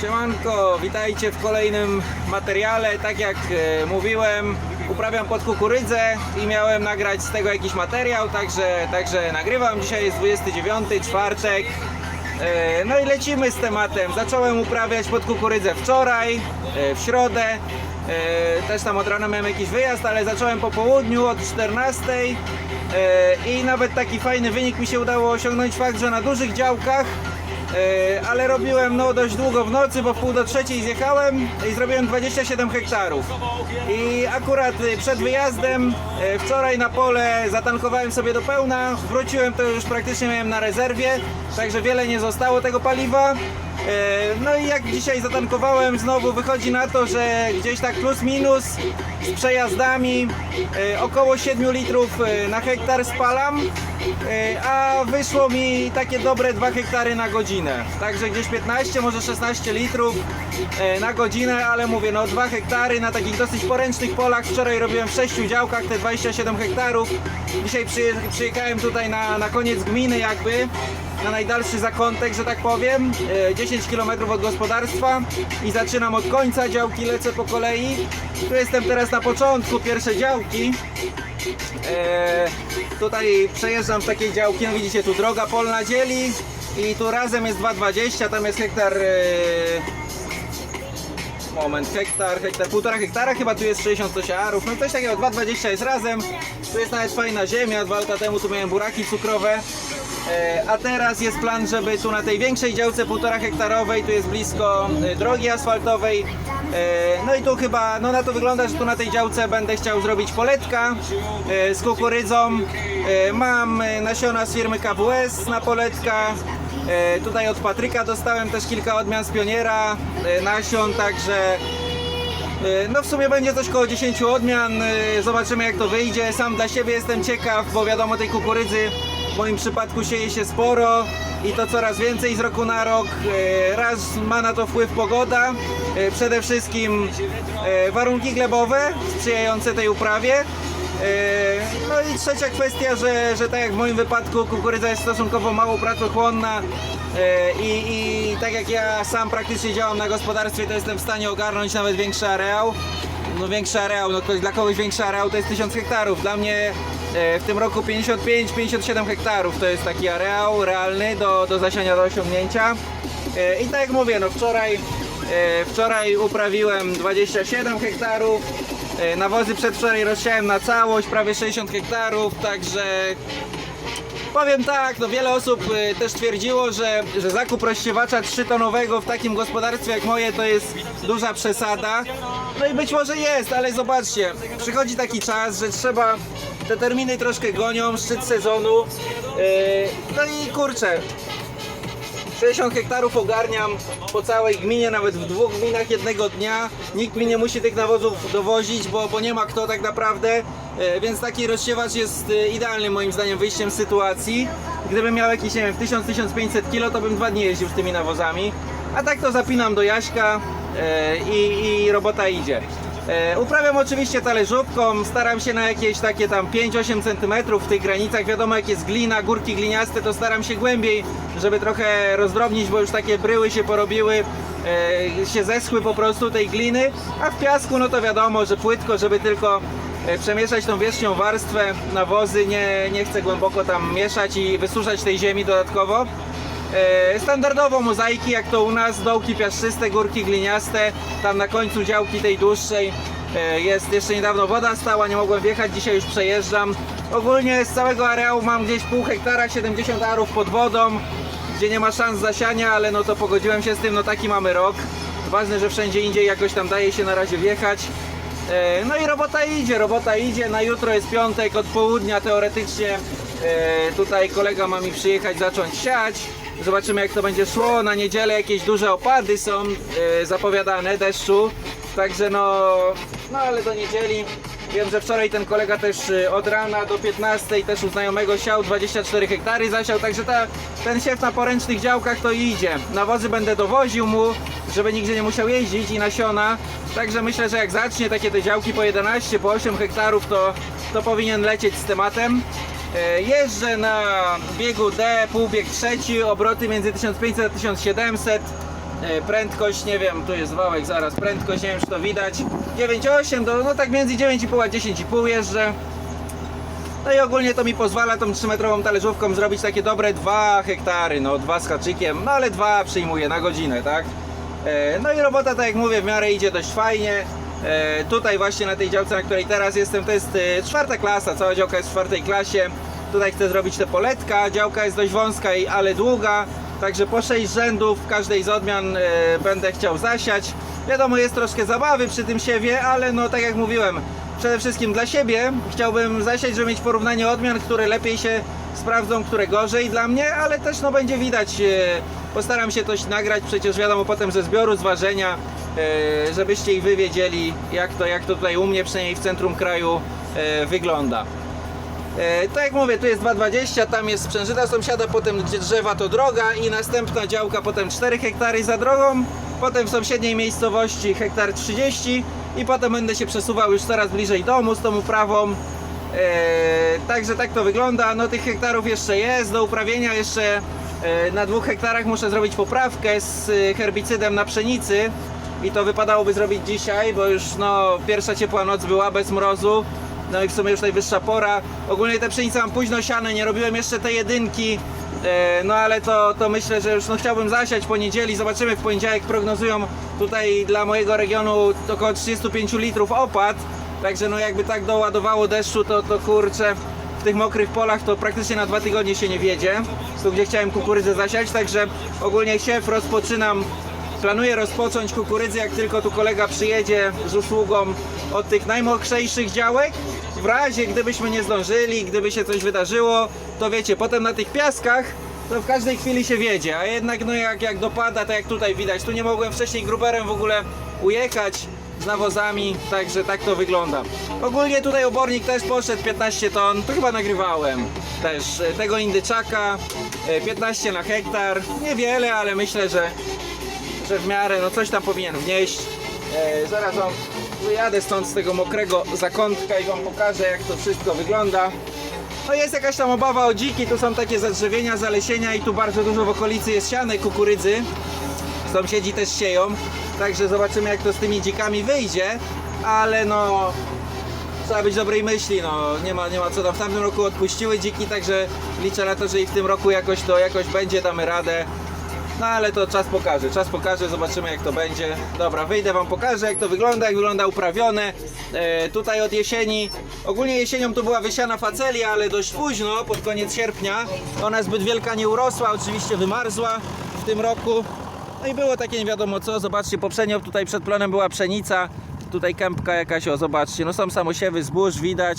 Siemanko, witajcie w kolejnym materiale. Tak jak e, mówiłem, uprawiam pod kukurydzę i miałem nagrać z tego jakiś materiał, także, także nagrywam. Dzisiaj jest 29, czwartek. E, No i lecimy z tematem. Zacząłem uprawiać pod kukurydzę wczoraj, e, w środę. Też tam od rana miałem jakiś wyjazd, ale zacząłem po południu od 14 e, i nawet taki fajny wynik mi się udało osiągnąć fakt, że na dużych działkach ale robiłem no dość długo w nocy, bo w pół do trzeciej zjechałem i zrobiłem 27 hektarów. I akurat e, przed wyjazdem e, wczoraj na pole zatankowałem sobie do pełna, wróciłem to już praktycznie miałem na rezerwie, także wiele nie zostało tego paliwa. E, No i jak dzisiaj zatankowałem, znowu wychodzi na to, że gdzieś tak plus minus z przejazdami e, około 7 litrów e, na hektar spalam, e, a wyszło mi takie dobre 2 hektary na godzinę. Także gdzieś 15, może 16 litrów e, na godzinę, ale mówię, no 2 hektary na takich dosyć poręcznych polach. Wczoraj robiłem w 6 działkach te 27 hektarów. Dzisiaj przyje, przyjechałem tutaj na, na koniec gminy jakby na najdalszy zakątek, że tak powiem, e, 10 km od gospodarstwa i zaczynam od końca działki, lecę po kolei. Tu jestem teraz na początku, pierwsze działki. E, tutaj przejeżdżam z takiej działki, no widzicie, tu droga polna dzieli i tu razem jest 2,20, tam jest hektar... E, Moment, hektar, hektar, półtora hektara, chyba tu jest 60 arów, no coś takiego, 2,20 jest razem, tu jest nawet fajna ziemia, dwa lata temu tu miałem buraki cukrowe, e, a teraz jest plan, żeby tu na tej większej działce półtora hektarowej, tu jest blisko drogi asfaltowej, no i tu chyba, no na to wygląda, że tu na tej działce będę chciał zrobić poletka e, z kukurydzą, e, mam e, nasiona z firmy KWS na poletka, E, Tutaj od Patryka dostałem też kilka odmian z pioniera, e, nasion, także e, no w sumie będzie coś koło 10 odmian, e, zobaczymy jak to wyjdzie. Sam dla siebie jestem ciekaw, bo wiadomo tej kukurydzy w moim przypadku sieje się sporo i to coraz więcej z roku na rok. E, Raz ma na to wpływ pogoda, e, przede wszystkim e, warunki glebowe sprzyjające tej uprawie. No i trzecia kwestia, że, że tak jak w moim wypadku kukurydza jest stosunkowo mało pracochłonna i, i tak jak ja sam praktycznie działam na gospodarstwie, to jestem w stanie ogarnąć nawet większy areał. No większy areał, no dla kogoś większy areał to jest 1000 hektarów. Dla mnie w tym roku 55-57 hektarów to jest taki areał realny do, do zasiania, do osiągnięcia. E, I tak jak mówię, no wczoraj, e, wczoraj uprawiłem 27 hektarów. E, Nawozy przedwczoraj rozsiałem na całość, prawie 60 hektarów, także powiem tak, no wiele osób e, też twierdziło, że, że zakup rozsiewacza 3-tonowego w takim gospodarstwie jak moje to jest duża przesada. No i być może jest, ale zobaczcie, przychodzi taki czas, że trzeba, te terminy troszkę gonią, szczyt sezonu. e, No i kurczę, 60 hektarów ogarniam po całej gminie, nawet w dwóch gminach jednego dnia. Nikt mi nie musi tych nawozów dowozić, bo, bo nie ma kto tak naprawdę. E, Więc taki rozsiewacz jest e, idealnym moim zdaniem wyjściem z sytuacji. Gdybym miał jakieś, nie wiem, 1000-1500 kg, to bym dwa dni jeździł z tymi nawozami. A tak to zapinam do Jaśka i, i robota idzie. E, Uprawiam oczywiście talerzówką, staram się na jakieś takie tam 5-8 cm w tych granicach. Wiadomo jak jest glina, górki gliniaste, to staram się głębiej, żeby trochę rozdrobnić, bo już takie bryły się porobiły, e, się zeschły po prostu tej gliny. A w piasku no to wiadomo, że płytko, żeby tylko e, przemieszać tą wierzchnią warstwę nawozy, nie, nie chcę głęboko tam mieszać i wysuszać tej ziemi dodatkowo. E, Standardowo mozaiki, jak to u nas, dołki piaszczyste, górki gliniaste, tam na końcu działki tej dłuższej e, jest jeszcze niedawno woda stała, nie mogłem wjechać, dzisiaj już przejeżdżam. Ogólnie z całego areału mam gdzieś pół hektara, 70 arów pod wodą, gdzie nie ma szans zasiania, ale no to pogodziłem się z tym, no taki mamy rok. Ważne, że wszędzie indziej jakoś tam daje się na razie wjechać. E, No i robota idzie, robota idzie. Na jutro jest piątek, od południa teoretycznie tutaj kolega ma mi przyjechać, zacząć siać. Zobaczymy jak to będzie szło. Na niedzielę jakieś duże opady są e, zapowiadane deszczu. Także no, no ale do niedzieli. Wiem, że wczoraj ten kolega też e, od rana do 15 też u znajomego siał 24 hektary zasiał, także ta, ten siew na poręcznych działkach to idzie. Nawozy będę dowoził mu, żeby nigdzie nie musiał jeździć i nasiona. Także myślę, że jak zacznie takie te działki po 11, po 8 hektarów, to, to powinien lecieć z tematem. E, Jeżdżę na biegu D, półbieg trzeci, obroty między 1500 a 1700. E, Prędkość, nie wiem, tu jest wałek zaraz, prędkość, nie wiem czy to widać. 9,8 do, no tak między 9,5 a 10,5 jeżdżę. No i ogólnie to mi pozwala tą 3-metrową talerzówką zrobić takie dobre 2 hektary, no 2 z haczykiem, no ale 2 przyjmuję na godzinę, tak? E, No i robota, tak jak mówię, w miarę idzie dość fajnie. E, Tutaj właśnie na tej działce, na której teraz jestem, to jest e, czwarta klasa, cała działka jest w czwartej klasie. Tutaj chcę zrobić te poletka, działka jest dość wąska, ale długa, także po 6 rzędów w każdej z odmian e, będę chciał zasiać. Wiadomo, jest troszkę zabawy przy tym siewie, ale no tak jak mówiłem, przede wszystkim dla siebie chciałbym zasiać, żeby mieć porównanie odmian, które lepiej się sprawdzą, które gorzej dla mnie, ale też no będzie widać, postaram się coś nagrać, przecież wiadomo potem ze zbioru, zważenia, żebyście i wy wiedzieli jak to, jak to tutaj u mnie, przynajmniej w centrum kraju e, wygląda. E, tak jak mówię, tu jest 2,20, tam jest sprzężyna sąsiada, potem gdzie drzewa to droga i następna działka, potem 4 hektary za drogą, potem w sąsiedniej miejscowości hektar 30 i potem będę się przesuwał już coraz bliżej domu z tą uprawą. E, także tak to wygląda. No tych hektarów jeszcze jest do uprawienia, jeszcze e, na dwóch hektarach muszę zrobić poprawkę z e, herbicydem na pszenicy i to wypadałoby zrobić dzisiaj, bo już no pierwsza ciepła noc była bez mrozu. No i w sumie już najwyższa pora. Ogólnie te pszenice mam późno siane, nie robiłem jeszcze tej jedynki. E, No ale to, to myślę, że już no chciałbym zasiać w poniedzieli. Zobaczymy w poniedziałek prognozują tutaj dla mojego regionu około 35 litrów opad. Także no jakby tak doładowało deszczu, to, to kurczę w tych mokrych polach to praktycznie na dwa tygodnie się nie wiedzie. Tu gdzie chciałem kukurydzę zasiać, także ogólnie siew rozpoczynam Planuję rozpocząć kukurydzę, jak tylko tu kolega przyjedzie z usługą od tych najmokrzejszych działek. W razie gdybyśmy nie zdążyli, gdyby się coś wydarzyło, to wiecie, potem na tych piaskach to w każdej chwili się wiedzie, a jednak no jak, jak dopada, tak jak tutaj widać, tu nie mogłem wcześniej gruberem w ogóle ujechać z nawozami, także tak to wygląda. Ogólnie tutaj obornik też poszedł 15 ton, to chyba nagrywałem też e, tego indyczaka, e, 15 na hektar, niewiele, ale myślę, że że w miarę no coś tam powinien wnieść. E, zaraz wam wyjadę stąd z tego mokrego zakątka i wam pokażę jak to wszystko wygląda. No jest jakaś tam obawa o dziki, tu są takie zadrzewienia, zalesienia i tu bardzo dużo w okolicy jest sianej kukurydzy. Sąsiedzi też sieją, także zobaczymy jak to z tymi dzikami wyjdzie, ale no trzeba być dobrej myśli, no nie ma, nie ma co tam. W tamtym roku odpuściły dziki, także liczę na to, że i w tym roku jakoś to jakoś będzie, damy radę. No ale to czas pokaże, czas pokaże, zobaczymy jak to będzie. Dobra, wyjdę wam pokażę jak to wygląda, jak wygląda uprawione. E, tutaj od jesieni, ogólnie jesienią to była wysiana facelia, ale dość późno, pod koniec sierpnia. Ona zbyt wielka nie urosła, oczywiście wymarzła w tym roku. No i było takie nie wiadomo co, zobaczcie, poprzednio tutaj przed plonem była pszenica, tutaj kępka jakaś, o zobaczcie, no są samosiewy zbóż, widać.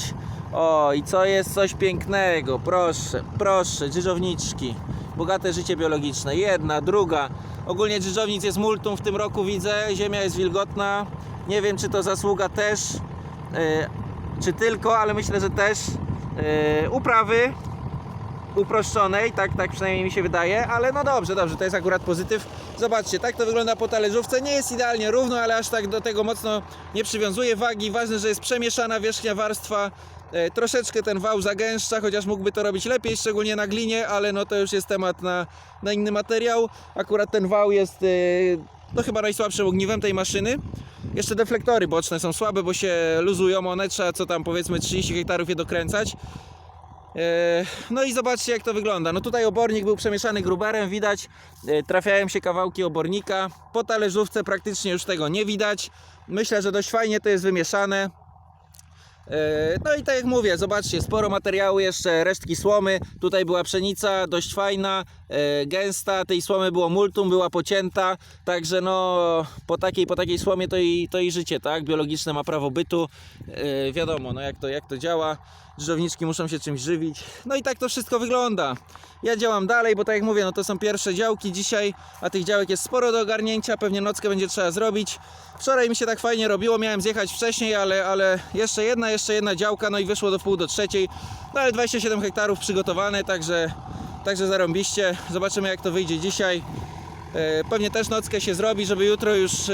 O i co jest coś pięknego, proszę, proszę, drzyżowniczki. Bogate życie biologiczne, jedna, druga. Ogólnie drzyżownic jest multum w tym roku widzę, ziemia jest wilgotna. Nie wiem czy to zasługa też, e, czy tylko, ale myślę, że też e, uprawy uproszczonej, tak, tak przynajmniej mi się wydaje, ale no dobrze, dobrze, to jest akurat pozytyw. Zobaczcie, tak to wygląda po talerzówce, nie jest idealnie równo, ale aż tak do tego mocno nie przywiązuje wagi. Ważne, że jest przemieszana wierzchnia warstwa, e, troszeczkę ten wał zagęszcza, chociaż mógłby to robić lepiej, szczególnie na glinie, ale no to już jest temat na, na inny materiał. Akurat ten wał jest e, no chyba najsłabszym ogniwem tej maszyny. Jeszcze deflektory boczne są słabe, bo się luzują one, trzeba co tam powiedzmy 30 hektarów je dokręcać. E, No i zobaczcie jak to wygląda. No tutaj obornik był przemieszany gruberem, widać e, trafiają się kawałki obornika. Po talerzówce praktycznie już tego nie widać. Myślę, że dość fajnie to jest wymieszane. E, No i tak jak mówię, zobaczcie, sporo materiału jeszcze, resztki słomy. Tutaj była pszenica, dość fajna, gęsta. Tej słomy było multum, była pocięta. Także no, po takiej, po takiej słomie to i, to i życie, tak? Biologiczne ma prawo bytu. E, Wiadomo, no jak to, jak to działa. Drżowniczki muszą się czymś żywić. No i tak to wszystko wygląda. Ja działam dalej, bo tak jak mówię, no to są pierwsze działki dzisiaj, a tych działek jest sporo do ogarnięcia, pewnie nockę będzie trzeba zrobić. Wczoraj mi się tak fajnie robiło, miałem zjechać wcześniej, ale, ale jeszcze jedna, jeszcze jedna działka, no i wyszło do pół do trzeciej. No ale 27 hektarów przygotowane, także, także zarąbiście. Zobaczymy jak to wyjdzie dzisiaj. E, Pewnie też nockę się zrobi, żeby jutro już e,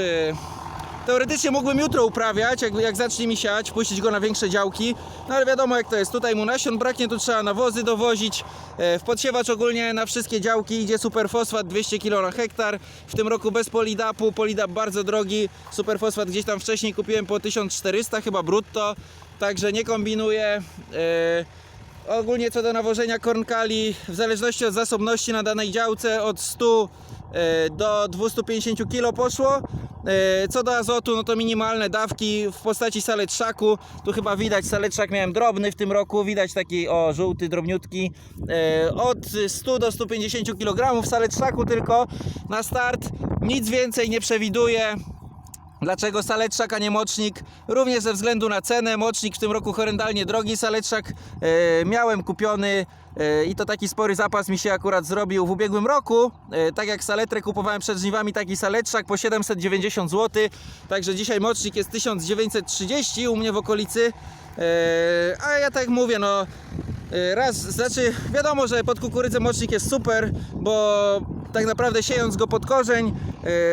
Teoretycznie mógłbym jutro uprawiać, jak, jak zacznie mi siać, puścić go na większe działki, no ale wiadomo jak to jest, tutaj mu nasion braknie, tu trzeba nawozy dowozić, E, w podsiewacz ogólnie na wszystkie działki idzie superfosfat 200 kg na hektar, w tym roku bez polidapu, polidap bardzo drogi, superfosfat gdzieś tam wcześniej kupiłem po 1400 chyba brutto, także nie kombinuję. Ogólnie co do nawożenia kornkali, w zależności od zasobności na danej działce od 100 e, do 250 kg poszło. E, Co do azotu, no to minimalne dawki w postaci saletrzaku. Tu chyba widać, saletrzak miałem drobny w tym roku, widać taki o żółty, drobniutki. E, Od 100 do 150 kg saletrzaku tylko na start. Nic więcej nie przewiduję. Dlaczego saleczak, a nie mocznik? Również ze względu na cenę. Mocznik w tym roku horrendalnie drogi. Saleczak e, miałem kupiony e, i to taki spory zapas mi się akurat zrobił w ubiegłym roku. E, tak jak saletrę kupowałem przed żniwami, taki saleczak po 790 zł. Także dzisiaj mocznik jest 1930 u mnie w okolicy. E, a ja tak mówię, no e, raz, znaczy wiadomo, że pod kukurydzę mocznik jest super, bo tak naprawdę siejąc go pod korzeń,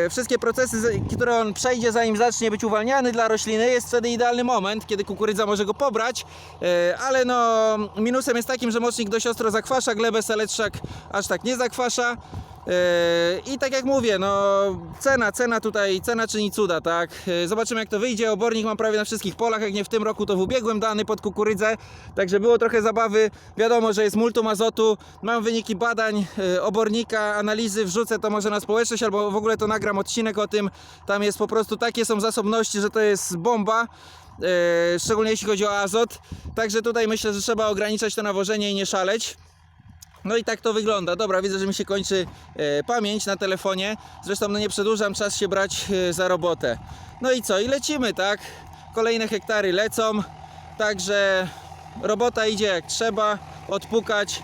e, wszystkie procesy, które on przejdzie zanim zacznie być uwalniany dla rośliny, jest wtedy idealny moment, kiedy kukurydza może go pobrać, e, ale no minusem jest takim, że mocznik dość ostro zakwasza glebę, saletrzak aż tak nie zakwasza. E, I tak jak mówię, no cena, cena tutaj, cena czyni cuda, tak? E, Zobaczymy jak to wyjdzie. Obornik mam prawie na wszystkich polach, jak nie w tym roku, to w ubiegłym dany pod kukurydzę. Także było trochę zabawy. Wiadomo, że jest multum azotu. Mam wyniki badań e, obornika, analizy, wrzucę to może na społeczność albo w ogóle to nagram odcinek o tym. Tam jest po prostu takie są zasobności, że to jest bomba. Szczególnie jeśli chodzi o azot. Także tutaj myślę, że trzeba ograniczać to nawożenie i nie szaleć. No i tak to wygląda. Dobra, widzę, że mi się kończy e, pamięć na telefonie. Zresztą no nie przedłużam, czas się brać e, za robotę. No i co? I lecimy, tak? Kolejne hektary lecą. Także robota idzie jak trzeba. Odpukać.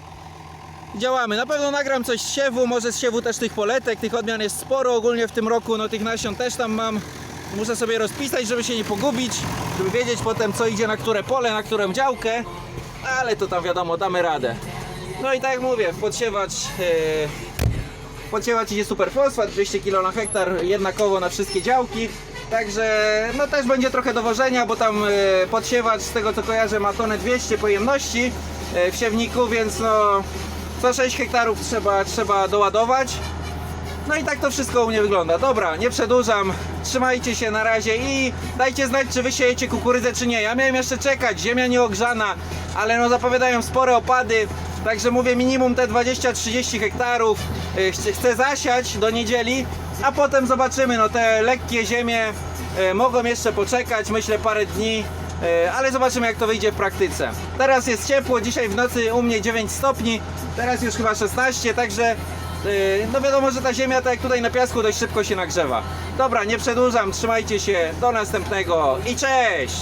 Działamy. Na pewno nagram coś z siewu, może z siewu też tych poletek. Tych odmian jest sporo ogólnie w tym roku. No tych nasion też tam mam. Muszę sobie rozpisać, żeby się nie pogubić, żeby wiedzieć potem co idzie na które pole, na którą działkę. Ale to tam wiadomo, damy radę. No i tak jak mówię, w podsiewacz, yy, w podsiewacz idzie superfosfat, 200 kg na hektar jednakowo na wszystkie działki. Także no też będzie trochę dowożenia, bo tam yy, podsiewacz z tego co kojarzę ma tonę 200 pojemności yy, w siewniku, więc no co 6 hektarów trzeba, trzeba doładować. No i tak to wszystko u mnie wygląda. Dobra, nie przedłużam. Trzymajcie się na razie i dajcie znać, czy wy siejecie kukurydzę, czy nie. Ja miałem jeszcze czekać, ziemia nieogrzana, ale no zapowiadają spore opady. Także mówię minimum te 20-30 hektarów. Y, chc- Chcę zasiać do niedzieli, a potem zobaczymy. No te lekkie ziemie y, mogą jeszcze poczekać, myślę parę dni. E, ale zobaczymy jak to wyjdzie w praktyce. Teraz jest ciepło, dzisiaj w nocy u mnie 9 stopni, teraz już chyba 16, także no wiadomo, że ta ziemia tak jak tutaj na piasku dość szybko się nagrzewa. Dobra, nie przedłużam, trzymajcie się, do następnego i cześć!